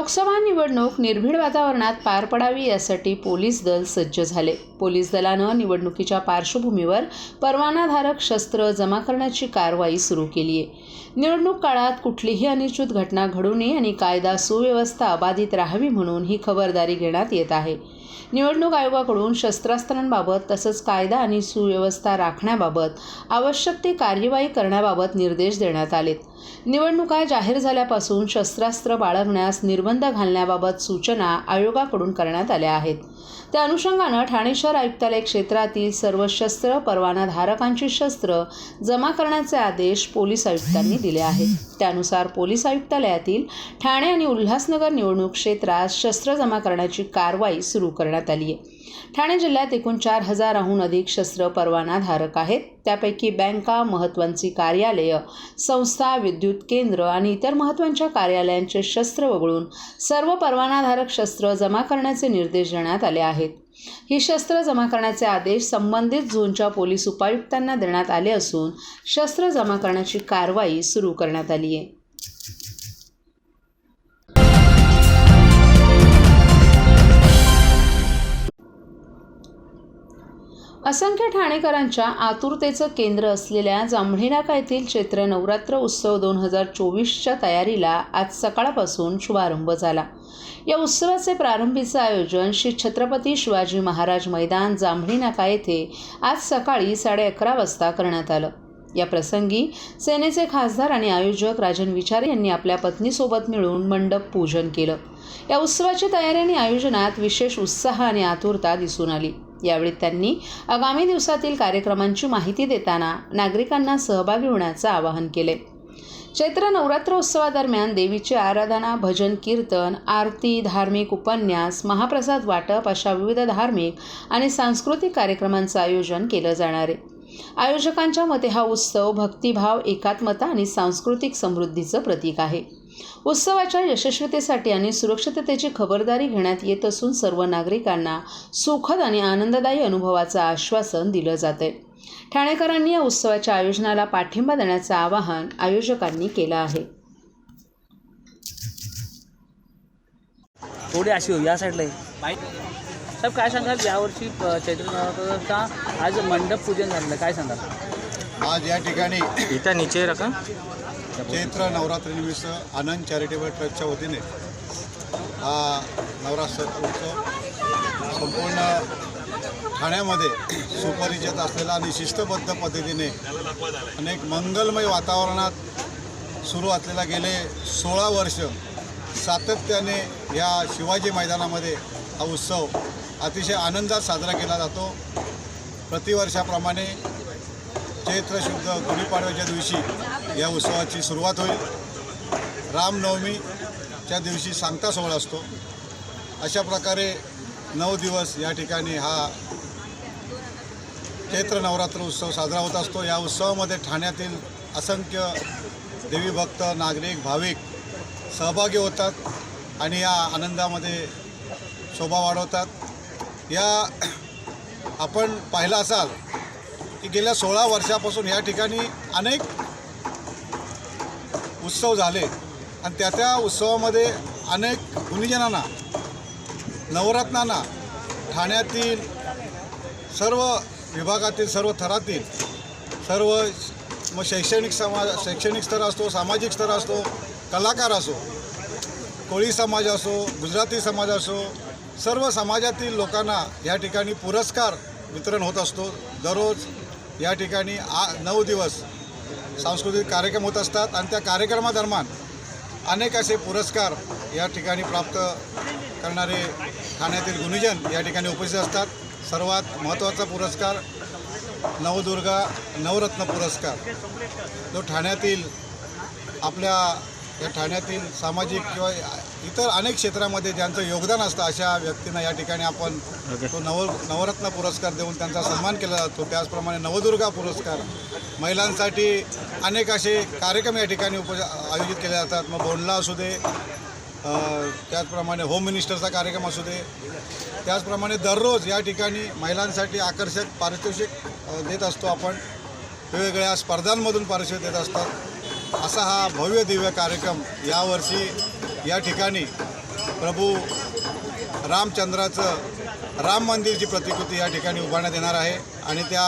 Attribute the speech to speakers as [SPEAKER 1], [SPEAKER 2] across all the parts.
[SPEAKER 1] लोकसभा निवडणूक निर्भीड वातावरणात पार पडावी यासाठी पोलीस दल सज्ज झाले. पोलीस दलानं निवडणुकीच्या पार्श्वभूमीवर परवानाधारक शस्त्र जमा करण्याची कारवाई सुरू केली आहे. निवडणूक काळात कुठलीही अनिश्चित घटना घडू नये आणि कायदा सुव्यवस्था अबाधित राहावी म्हणून ही खबरदारी घेण्यात येत आहे. निवडणूक आयोगाकडून शस्त्रास्त्रांबाबत तसंच कायदा आणि सुव्यवस्था राखण्याबाबत आवश्यक ती कार्यवाही करण्याबाबत निर्देश देण्यात आलेत. निवडणुका जाहीर झाल्यापासून शस्त्रास्त्र बाळगण्यास निर्बंध घालण्याबाबत सूचना आयोगाकडून करण्यात आल्या आहेत. त्या अनुषंगानं ठाणे शहर आयुक्तालय क्षेत्रातील सर्व शस्त्र परवानाधारकांची शस्त्र जमा करण्याचे आदेश पोलीस आयुक्तांनी दिले आहेत. त्यानुसार पोलीस आयुक्तालयातील ठाणे आणि उल्हासनगर निवडणूक क्षेत्रात शस्त्र जमा करण्याची कारवाई सुरू करण्यात आली आहे. ठाणे जिल्ह्यात एकूण चार हजाराहून अधिक शस्त्र परवानाधारक आहेत. त्यापैकी बँका महत्त्वांची कार्यालयं संस्था विद्युत केंद्र आणि इतर महत्त्वांच्या कार्यालयांचे शस्त्र वगळून सर्व परवानाधारक शस्त्र जमा करण्याचे निर्देश देण्यात आले आहेत. ही शस्त्र जमा करण्याचे आदेश संबंधित झोनच्या पोलीस उपायुक्तांना देण्यात आले असून शस्त्र जमा करण्याची कारवाई सुरू करण्यात आली आहे. असंख्य ठाणेकरांच्या आतुरतेचं केंद्र असलेल्या जांभळी नाका येथील चैत्र नवरात्र उत्सव दोन हजार चोवीसच्या तयारीला आज सकाळपासून शुभारंभ झाला. या उत्सवाचे प्रारंभीचं आयोजन श्री छत्रपती शिवाजी महाराज मैदान जांभळी नाका येथे आज सकाळी साडे अकरा वाजता करण्यात आलं. या प्रसंगी सेनेचे खासदार आणि आयोजक राजन विचारे यांनी आपल्या पत्नीसोबत मिळून मंडप पूजन केलं. या उत्सवाची तयारी आणि आयोजनात विशेष उत्साह आणि आतुरता दिसून आली. यावेळी त्यांनी आगामी दिवसातील कार्यक्रमांची माहिती देताना नागरिकांना सहभागी होण्याचं आवाहन केले. चैत्र नवरात्र उत्सवादरम्यान देवीची आराधना भजन कीर्तन आरती धार्मिक उपन्यास महाप्रसाद वाटप अशा विविध धार्मिक आणि सांस्कृतिक कार्यक्रमांचं आयोजन केलं जाणार आहे. आयोजकांच्या मते हा उत्सव भक्तिभाव एकात्मता आणि सांस्कृतिक समृद्धीचं प्रतीक आहे. उत्सवाच्या यशस्वीतेसाठी आणि सुरक्षिततेची खबरदारी घेण्यात येत असून सर्व नागरिकांना सुखद आणि आनंददायी अनुभवाचं आश्वासन दिलं जाते ठाणेकरांनी या उत्सवाच्या आयोजनाला पाठिंबा देण्याचं आवाहन आयोजकांनी केलं आहे.
[SPEAKER 2] थोडी अशी या साईडला. साहेब काय सांगाल? यावर्षी चैत्र नवरात्राचा आज मंडप पूजन झालेलं काय सांगाल?
[SPEAKER 3] आज या ठिकाणी
[SPEAKER 4] इथं नीचे रखा.
[SPEAKER 3] चैत्र नवरात्रीनिमित्त आनंद चॅरिटेबल ट्रस्टच्या वतीने हा नवरात्र उत्सव संपूर्ण ठाण्यामध्ये सुपरिचित असलेला आणि शिस्तबद्ध पद्धतीने अनेक मंगलमय वातावरणात सुरू असलेला गेले सोळा वर्ष सातत्याने या शिवाजी मैदानामध्ये हा उत्सव अतिशय आनंदात साजरा केला जातो. प्रतिवर्षाप्रमाणे चैत्र शुद्ध गुढीपाडव्याच्या दिवशी या उत्सवाची सुरुवात होईल. रामनवमीच्या दिवशी सांगता सोहळा असतो. अशा प्रकारे नऊ दिवस या ठिकाणी हा चैत्र नवरात्र उत्सव साजरा होत असतो. या उत्सवामध्ये ठाण्यातील असंख्य देवी भक्त नागरिक भाविक सहभागी होतात आणि या आनंदामध्ये शोभा वाढवतात. या आपण पाहिलं असाल की गेल्या सोळा वर्षापासून या ठिकाणी अनेक उत्सव झाले. आणि त्या त्या उत्सवामध्ये अनेक गुणीजनांना नवरत्नांना ठाण्यातील सर्व विभागातील सर्व थरातील सर्व मग शैक्षणिक समाज शैक्षणिक स्तर असतो सामाजिक स्तर असतो कलाकार असो कोळी समाज असो गुजराती समाज असो सर्व समाजातील लोकांना या ठिकाणी पुरस्कार वितरण होत असतो. दररोज या ठिकाणी आ नऊ दिवस सांस्कृतिक कार्यक्रम होत असतात आणि त्या कार्यक्रमादरम्यान अनेक असे पुरस्कार या ठिकाणी प्राप्त करणारे ठाण्यातील गुणीजन या ठिकाणी उपस्थित असतात. सर्वात महत्त्वाचा पुरस्कार नवदुर्गा नवरत्न पुरस्कार. जो ठाण्यातील आपल्या या ठाण्यातील सामाजिक किंवा इतर अनेक क्षेत्रामध्ये ज्यांचं योगदान असतं अशा व्यक्तींना या ठिकाणी आपण तो नव नवरत्न पुरस्कार देऊन त्यांचा सन्मान केला जातो. त्याचप्रमाणे नवदुर्गा पुरस्कार. महिलांसाठी अनेक असे कार्यक्रम या ठिकाणी उप आयोजित केले जातात. मग बोंडला असू दे त्याचप्रमाणे होम मिनिस्टरचा कार्यक्रम असू दे. त्याचप्रमाणे दररोज या ठिकाणी महिलांसाठी आकर्षक पारितोषिक देत असतो आपण. वेगवेगळ्या स्पर्धांमधून पारितोषिक देत असतात. असा हा भव्य दिव्य कार्यक्रम यावर्षी या ठिकाणी प्रभू रामचंद्राचं राम मंदिरची प्रतिकृती या ठिकाणी उभारण्यात येणार आहे. आणि त्या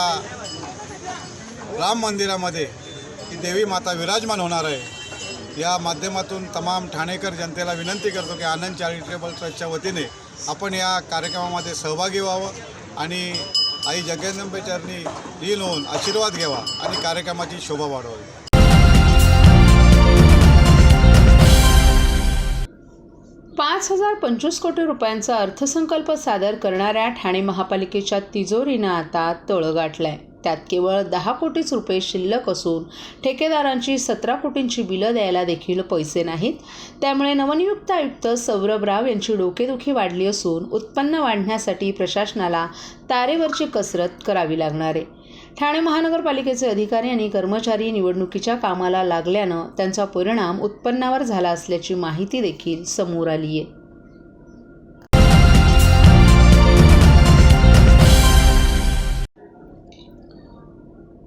[SPEAKER 3] राम मंदिरामध्ये ही देवी माता विराजमान होणार आहे. या माध्यमातून तमाम ठाणेकर जनतेला विनंती करतो की आनंद चॅरिटेबल ट्रस्टच्या वतीने आपण या कार्यक्रमामध्ये सहभागी व्हावं आणि आई जगदंबे चरणी होऊन आशीर्वाद घ्यावा आणि कार्यक्रमाची शोभा वाढवावी.
[SPEAKER 1] पाच हजार पंचवीस कोटी रुपयांचा अर्थसंकल्प सादर करणाऱ्या ठाणे महापालिकेच्या तिजोरीनं आता तळ गाठलाय. त्यात केवळ दहा कोटीच रुपये शिल्लक असून ठेकेदारांची सतरा कोटींची बिलं द्यायला देखील पैसे नाहीत. त्यामुळे नवनियुक्त आयुक्त सौरभ राव यांची डोकेदुखी वाढली असून उत्पन्न वाढण्यासाठी प्रशासनाला तारेवरची कसरत करावी लागणार आहे. ठाणे महानगरपालिकेचे अधिकारी आणि कर्मचारी निवडणुकीच्या कामाला लागल्यानं त्यांचा परिणाम उत्पन्नावर झाला असल्याची माहिती देखील समोर आली आहे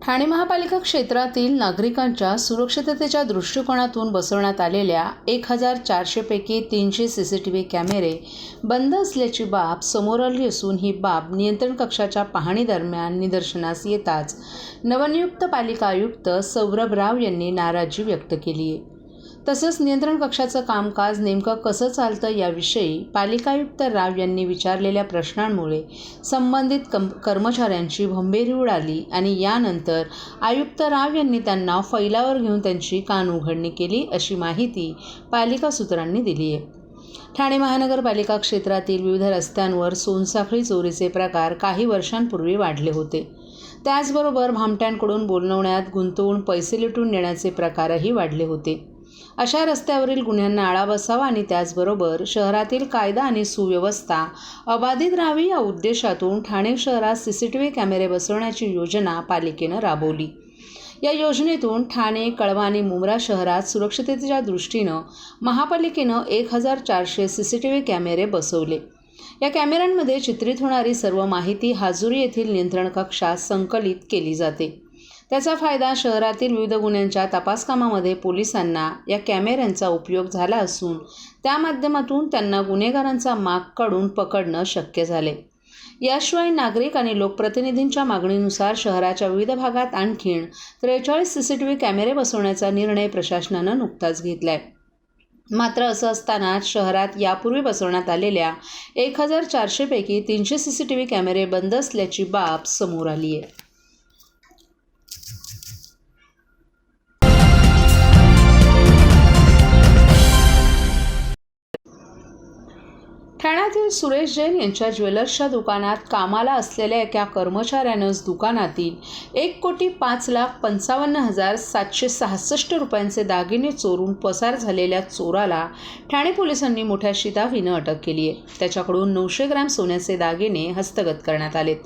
[SPEAKER 1] ठाणे महापालिका क्षेत्रातील नागरिकांच्या सुरक्षिततेच्या दृष्टिकोनातून बसवण्यात आलेल्या एक हजार चारशेपैकी तीनशे सी सी टी व्ही कॅमेरे बंद असल्याची बाब समोर आली असून ही बाब नियंत्रण कक्षाच्या पाहणीदरम्यान निदर्शनास येताच नवनियुक्त पालिका आयुक्त सौरभ राव यांनी नाराजी व्यक्त केली आहे. तसंच नियंत्रण कक्षाचं कामकाज नेमकं कसं चालतं याविषयी पालिकायुक्त राव यांनी विचारलेल्या प्रश्नांमुळे संबंधित कम कर्मचाऱ्यांची भंबेरी उडाली आणि यानंतर आयुक्त राव यांनी त्यांना फैलावर घेऊन त्यांची कान उघडणी केली अशी माहिती पालिका सूत्रांनी दिली आहे. ठाणे महानगरपालिका क्षेत्रातील विविध रस्त्यांवर सोनसाखळी चोरीचे प्रकार काही वर्षांपूर्वी वाढले होते. त्याचबरोबर भामट्यांकडून बोलवण्यात गुंतवून पैसे लुटून नेण्याचे प्रकारही वाढले होते. अशा रस्त्यावरील गुन्ह्यांना आळा बसावा आणि त्याचबरोबर शहरातील कायदा आणि सुव्यवस्था अबाधित राहावी या उद्देशातून ठाणे शहरात सी सी टी व्ही कॅमेरे बसवण्याची योजना पालिकेनं राबवली. या योजनेतून ठाणे कळवा आणि मुंब्रा शहरात सुरक्षिततेच्या दृष्टीनं महापालिकेनं एक हजार चारशे सी सी टी व्ही कॅमेरे बसवले. या कॅमेऱ्यांमध्ये चित्रित होणारी सर्व माहिती हाजुरी येथील नियंत्रण कक्षात संकलित केली जाते. त्याचा फायदा शहरातील विविध गुन्ह्यांच्या तपासकामामध्ये पोलिसांना या कॅमेऱ्यांचा उपयोग झाला असून त्या माध्यमातून त्यांना गुन्हेगारांचा माग काढून पकडणं शक्य झाले. याशिवाय नागरिक आणि लोकप्रतिनिधींच्या मागणीनुसार शहराच्या विविध भागात आणखीन त्रेचाळीस सी सी टी व्ही कॅमेरे बसवण्याचा निर्णय प्रशासनानं नुकताच घेतलाय. मात्र असं असताना शहरात यापूर्वी बसवण्यात आलेल्या एक हजार चारशेपैकी तीनशे सी सी टी व्ही कॅमेरे बंद असल्याची बाब समोर आली आहे पुण्यातील सुरेश जैन यांच्या ज्वेलर्सच्या दुकानात कामाला असलेल्या एका कर्मचाऱ्यानंच दुकानातील एक कोटी पाच लाख पंचावन्न हजार सातशे सहासष्ट रुपयांचे दागिने चोरून पसार झालेल्या चोराला ठाणे पोलिसांनी मोठ्या शिताफीनं अटक केली आहे. त्याच्याकडून नऊशे ग्रॅम सोन्याचे दागिने हस्तगत करण्यात आलेत.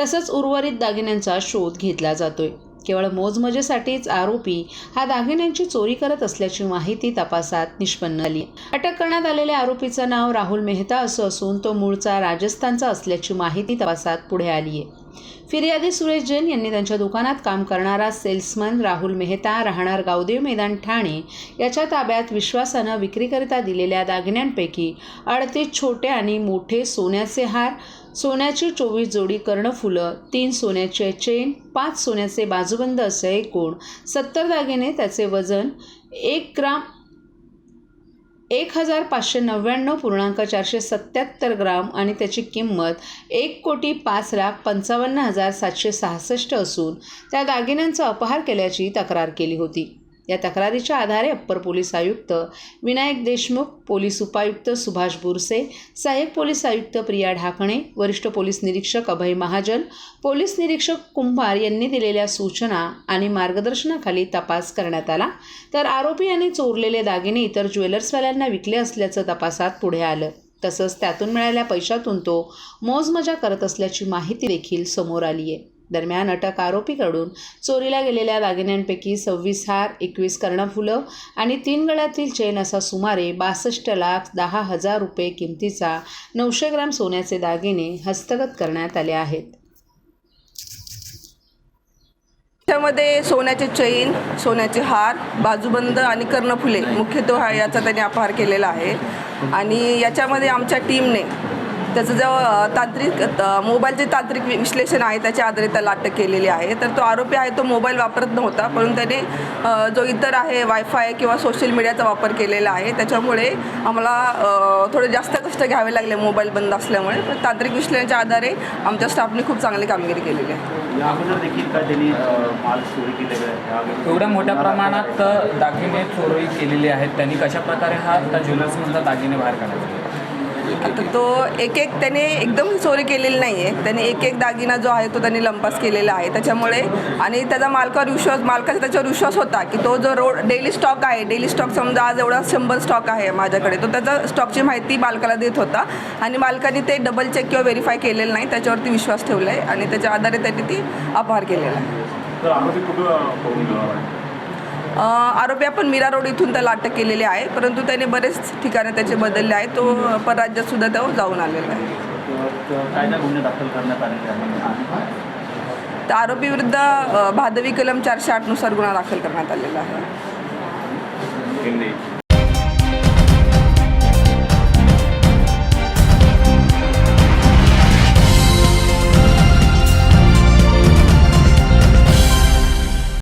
[SPEAKER 1] तसंच उर्वरित दागिन्यांचा शोध घेतला जातोय. केवळ मोजमजेसाठीच आरोपी हा दागिन्यांची चोरी करत असल्याची माहिती तपासात निष्पन्न झाली. अटक करण्यात आलेल्या आरोपीचं नाव राहुल मेहता असं असून तो मूळचा राजस्थानचा असल्याची माहिती तपासात पुढे आली आहे. फिर्यादी सुरेश जैन यांनी त्यांच्या दुकानात काम करणारा सेल्समन राहुल मेहता राहणार गावदेव मैदान ठाणे याच्या ताब्यात विश्वासानं विक्रीकरिता दिलेल्या दागिन्यांपैकी अडतीस छोटे आणि मोठे सोन्याचे हार सोन्याची चोवीस जोडी कर्णफुलं तीन सोन्याचे चेन पाच सोन्याचे बाजूबंद असे एकूण सत्तर दागिने त्याचे वजन एक ग्राम एक हजार पाचशे नव्याण्णव पूर्णांक चारशे सत्याहत्तर ग्राम आणि त्याची किंमत एक कोटी पाच लाख पंचावन्न हजार सातशे सहासष्ट असून त्या दागिन्यांचा अपहार केल्याची तक्रार केली होती. या तक्रारीच्या आधारे अप्पर पोलीस आयुक्त विनायक देशमुख पोलीस उपायुक्त सुभाष बुरसे सहाय्यक पोलीस आयुक्त प्रिया ढाकणे वरिष्ठ पोलीस निरीक्षक अभय महाजन पोलीस निरीक्षक कुंभार यांनी दिलेल्या सूचना आणि मार्गदर्शनाखाली तपास करण्यात आला. तर आरोपी यांनी चोरलेले दागिने इतर ज्वेलर्सवाल्यांना विकले असल्याचं तपासात पुढे आलं. तसंच त्यातून मिळालेल्या पैशातून तो मोजमजा करत असल्याची माहिती देखील समोर आली आहे दरम्यान अटक आरोपीकडून चोरीला गेलेल्या दागिन्यांपैकी सव्वीस हार एकवीस कर्णफुलं आणि तीन गळ्यातील चेन असा सुमारे बासष्ट लाख दहा हजार रुपये किमतीचा नऊशे ग्राम सोन्याचे दागिने हस्तगत करण्यात आले आहेत.
[SPEAKER 4] त्यामध्ये सोन्याचे चैन सोन्याचे हार बाजूबंद आणि कर्णफुले मुख्यत्व हा याचा त्यांनी अपहार केलेला आहे. आणि याच्यामध्ये आमच्या टीमने त्याचं जो तांत्रिक मोबाईलचे तांत्रिक विश्लेषण आहे त्याच्या आधारे त्याला अटक केलेली आहे. तर तो आरोपी आहे तो मोबाईल वापरत नव्हता परंतु त्याने जो इतर आहे वायफाय किंवा सोशल मीडियाचा वापर केलेला आहे त्याच्यामुळे आम्हाला थोडे जास्त कष्ट घ्यावे लागले मोबाईल बंद असल्यामुळे. पण तांत्रिक विश्लेषणाच्या आधारे आमच्या स्टाफने खूप चांगली कामगिरी केलेली आहे.
[SPEAKER 5] एवढ्या मोठ्या प्रमाणात दागिने चोरी केलेली आहेत. त्यांनी कशा प्रकारे हा त्या ज्वेलर्समधला दागिने बाहेर काढायचे?
[SPEAKER 4] आता तो एक एक त्याने एकदम चोरी केलेली नाही आहे त्याने एक एक दागिना जो आहे तो त्यांनी लंपास केलेला आहे. त्याच्यामुळे आणि त्याचा मालकावर विश्वास मालकाचा त्याच्यावर विश्वास होता की तो जो रोड डेली स्टॉक आहे डेली स्टॉक समजा आज एवढा शंभर स्टॉक आहे माझ्याकडे तो त्याचा स्टॉकची माहिती मालकाला देत होता आणि मालकाने ते डबल चेक किंवा व्हेरीफाय केलेलं नाही त्याच्यावरती विश्वास ठेवला आहे आणि त्याच्या आधारे त्यांनी ती अपहार केलेला आहे.
[SPEAKER 6] आरोपी
[SPEAKER 4] आपण मीरा रोड इथून त्याला अटक केलेली आहे परंतु त्याने बरेच ठिकाणे त्याचे बदलले आहे तो परराज्यात सुद्धा तो जाऊन आलेला आहे.
[SPEAKER 6] तर- आरोपी
[SPEAKER 4] विरुद्ध आरोपीविरुद्ध भादवी कलम चारशे आठनुसार गुन्हा दाखल करण्यात आलेला आहे.